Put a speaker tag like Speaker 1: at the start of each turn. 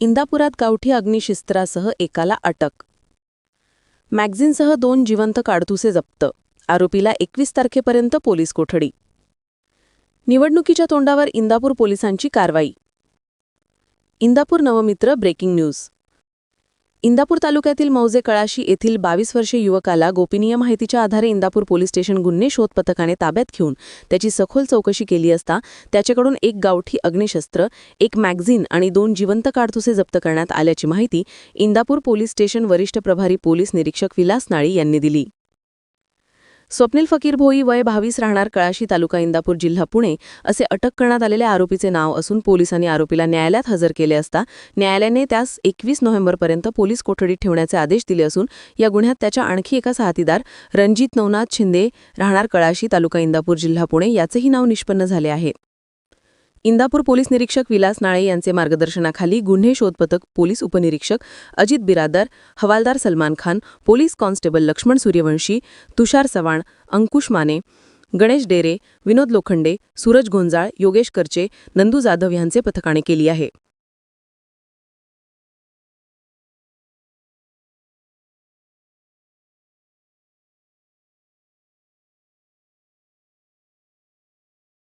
Speaker 1: इंदापुरात गावठी अग्निशिस्त्रासह एकाला अटक. मॅगझिनसह दोन जिवंत काडतुसे जप्त. आरोपीला एकवीस तारखेपर्यंत पोलीस कोठडी. निवडणुकीच्या तोंडावर इंदापूर पोलिसांची कारवाई. Indapur Navmitra breaking news. Indapur तालुक्यातील मौजे कळाशी येथील बावीस वर्षीय युवकाला गोपनीय माहितीच्या आधारे इंदापूर पोलीस स्टेशन गुन्हे शोध पथकाने ताब्यात घेऊन त्याची सखोल चौकशी केली असता त्याच्याकडून एक गावठी अग्निशस्त्र एक मॅगझिन आणि दोन जिवंत काडतुसे जप्त करण्यात आल्याची माहिती इंदापूर पोलीस स्टेशन वरिष्ठ प्रभारी पोलीस निरीक्षक विलास नाळी यांनी दिली. स्वप्नील फकीर भोई वय बावीस राहणार कळाशी तालुका इंदापूर जिल्हा पुणे असे अटक करण्यात आलेल्या आरोपीचे नाव असून पोलिसांनी आरोपीला न्यायालयात हजर केले असता न्यायालयाने त्यास एकवीस नोव्हेंबरपर्यंत पोलीस कोठडीत ठेवण्याचे आदेश दिले असून या गुन्ह्यात त्याच्या आणखी एका साथीदार रणजित नवनाथ शिंदे राहणार कळाशी तालुका इंदापूर जिल्हा पुणे याचेही नाव निष्पन्न झाले आहे. इंदापूर पोलीस निरीक्षक विलास नाळे यांचे मार्गदर्शनाखाली गुन्हे शोध पथक पोलीस उपनिरीक्षक अजित बिरादार हवालदार सलमान खान पोलीस कॉन्स्टेबल लक्ष्मण सूर्यवंशी तुषार चव्हाण अंकुश माने गणेश डेरे विनोद लोखंडे सूरज गोंजाळ योगेश करचे नंदू जाधव यांचे पथकाने केली आहे.